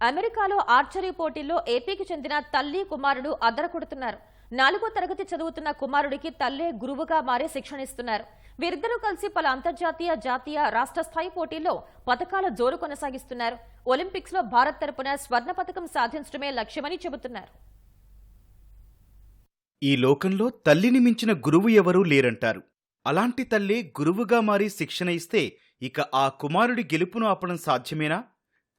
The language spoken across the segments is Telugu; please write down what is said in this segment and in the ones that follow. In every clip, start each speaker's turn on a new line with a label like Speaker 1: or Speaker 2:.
Speaker 1: అమెరికాలో ఆర్చరీ పోటీల్లో ఏపీకి చెందిన తల్లి కుమారుడు అదర కొడుతున్నారు నాలుగో తరగతి చదువుతున్న కుమారుడికి తల్లే గురువుగా మారి శిక్షణ ఇస్తున్నారు వీరిద్దరూ కలిసి పలు అంతర్జాతీయ జాతీయ రాష్ట్ర స్థాయి పోటీల్లో పథకాల జోరు కొనసాగిస్తున్నారు. ఒలింపిక్స్లో భారత్ తరపున స్వర్ణ పథకం సాధించడమే లక్ష్యమని చెబుతున్నారు.
Speaker 2: ఈ లోకంలో తల్లిని మించిన గురువు ఎవరూ లేరంటారు. అలాంటి తల్లి గురువుగా మారి శిక్షణ ఇస్తే ఇక ఆ కుమారుడి గెలుపును ఆపడం సాధ్యమేనా?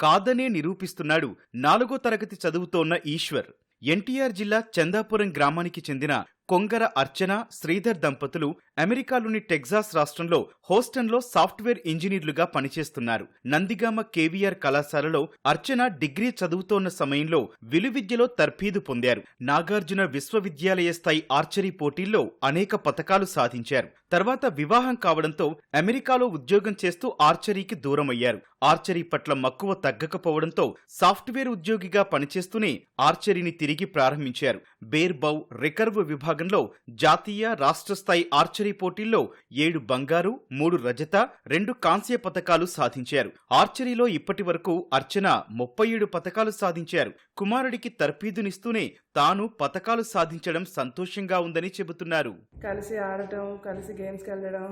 Speaker 2: కాదనే నిరూపిస్తున్నాడు నాలుగో తరగతి చదువుతోన్న ఈశ్వర్. ఎన్టీఆర్ జిల్లా చందాపురం గ్రామానికి చెందిన కొంగర అర్చన శ్రీధర్ దంపతులు అమెరికాలోని టెక్సాస్ రాష్ట్రంలో హోస్టన్లో సాఫ్ట్వేర్ ఇంజనీర్లుగా పనిచేస్తున్నారు. నందిగామ కేవీఆర్ కళాశాలలో అర్చన డిగ్రీ చదువుతోన్న సమయంలో విలువిద్యలో తర్ఫీదు పొందారు. నాగార్జున విశ్వవిద్యాలయ స్థాయి ఆర్చరీ పోటీల్లో అనేక పథకాలు సాధించారు. తర్వాత వివాహం కావడంతో అమెరికాలో ఉద్యోగం చేస్తూ ఆర్చరీకి దూరమయ్యారు. ఆర్చరీ పట్ల మక్కువ తగ్గకపోవడంతో సాఫ్ట్వేర్ ఉద్యోగిగా పనిచేస్తూనే ఆర్చరీని తిరిగి ప్రారంభించారు. బేర్బౌ రికర్వ్ విభాగంలో జాతీయ రాష్ట్ర స్థాయి ఆర్చరీ పోటీల్లో ఏడు బంగారు మూడు రజత రెండు కాంస్య పతకాలు సాధించారు. ఆర్చరీలో ఇప్పటి వరకు అర్చన ముప్పై ఏడు పథకాలు సాధించారు. కుమారుడికి తర్పీదునిస్తూనే తాను పథకాలు సాధించడం సంతోషంగా ఉందని చెబుతున్నారు.
Speaker 3: కలిసి ఆడటం కలిసి గేమ్స్కి వెళ్ళడం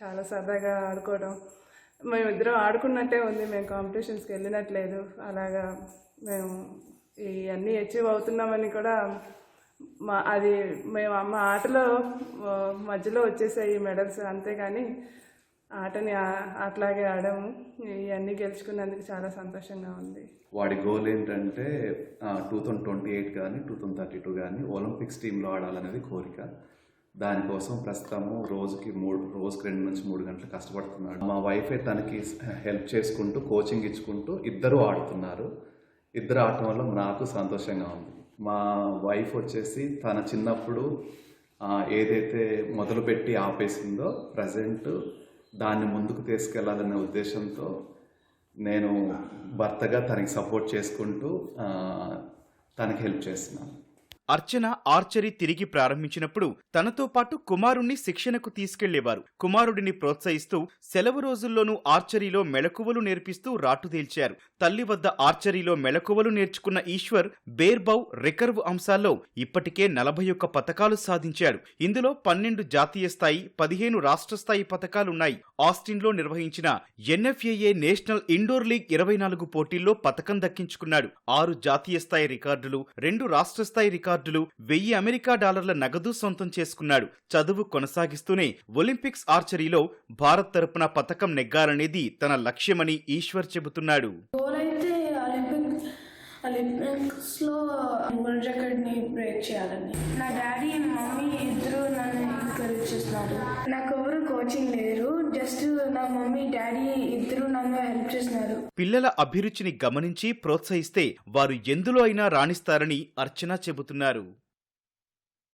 Speaker 3: చాలా సరదాగా ఆడుకోవడం. మేమిద్దరం ఆడుకున్నట్టే ఉంది మేము కాంపిటీషన్స్కి వెళ్ళినట్లేదు. అలాగా మేము ఇవన్నీ అచీవ్ అవుతున్నామని కూడా మా అది మేము మా ఆటలో మధ్యలో వచ్చేసాయి ఈ మెడల్స్ అంతేగాని ఆటని అట్లాగే ఆడాము. ఇవన్నీ గెలుచుకున్నందుకు చాలా సంతోషంగా ఉంది.
Speaker 4: వాడి గోల్ ఏంటంటే టూ థౌజండ్ ట్వంటీ ఎయిట్ కానీ టూ థౌజండ్ థర్టీ టూ కానీ ఒలింపిక్స్ టీంలో ఆడాలనేది కోరిక. దానికోసం ప్రస్తుతము రోజుకి మూడు రోజుకి రెండు నుంచి మూడు గంటలు కష్టపడుతున్నాడు. మా వైఫే తనకి హెల్ప్ చేసుకుంటూ కోచింగ్ ఇచ్చుకుంటూ ఇద్దరు ఆడుతున్నారు. ఇద్దరు ఆడటం వల్ల నాకు సంతోషంగా ఉంది. మా వైఫ్ వచ్చేసి తన చిన్నప్పుడు ఏదైతే మొదలుపెట్టి ఆపేసిందో ప్రజెంట్ దాన్ని ముందుకు తీసుకెళ్ళాలనే ఉద్దేశంతో నేను భర్తగా తనకి సపోర్ట్ చేసుకుంటూ తనకి హెల్ప్ చేస్తున్నాను.
Speaker 2: అర్చన ఆర్చరీ తిరిగి ప్రారంభించినప్పుడు తనతో పాటు కుమారుణ్ణి శిక్షణకు తీసుకెళ్ళేవారు. కుమారుడిని ప్రోత్సహిస్తూ సెలవు రోజుల్లోనూ ఆర్చరీలో మెళకువలు నేర్పిస్తూ రాటుదేల్చారు తల్లి వద్ద ఆర్చరీలో మెళకువలు నేర్చుకున్న ఈశ్వర్ బేర్బౌ రికర్వ్ అంశాల్లో ఇప్పటికే నలభై ఒక్క పథకాలు సాధించాడు. ఇందులో పన్నెండు జాతీయ స్థాయి పదిహేను రాష్ట్ర స్థాయి పథకాలున్నాయి. ఆస్టిన్లో నిర్వహించిన ఎన్ఎఫ్ఏఏ నేషనల్ ఇండోర్ లీగ్ ఇరవై నాలుగు పోటీల్లో పతకం దక్కించుకున్నాడు. ఆరు జాతీయ స్థాయి రికార్డులు రెండు రాష్ట్ర స్థాయి రికార్డులు వెయ్యి అమెరికా డాలర్ల నగదు సొంతం చేసుకున్నాడు. చదువు కొనసాగిస్తూనే ఒలింపిక్స్ ఆర్చరీలో భారత్ తరపున పతకం నెగ్గాలనేది తన లక్ష్యమని ఈశ్వర్ చెబుతున్నాడు.
Speaker 5: ఒలింపిక్స్లో వరల్డ్ రికార్డ్ని బ్రేక్ చేయాలని. నా డాడీ మమ్మీ ఇద్దరు నన్ను ఎంకరేజ్ చేస్తున్నారు. నాకు ఎవరు కోచింగ్ లేరు. నా మమ్మీ డాడీ ఇద్దరు నన్ను హెల్ప్
Speaker 2: పిల్లల అభిరుచిని గమనించి ప్రోత్సహిస్తే వారు ఎందులో అయినా రాణిస్తారని అర్చన చెబుతున్నారు.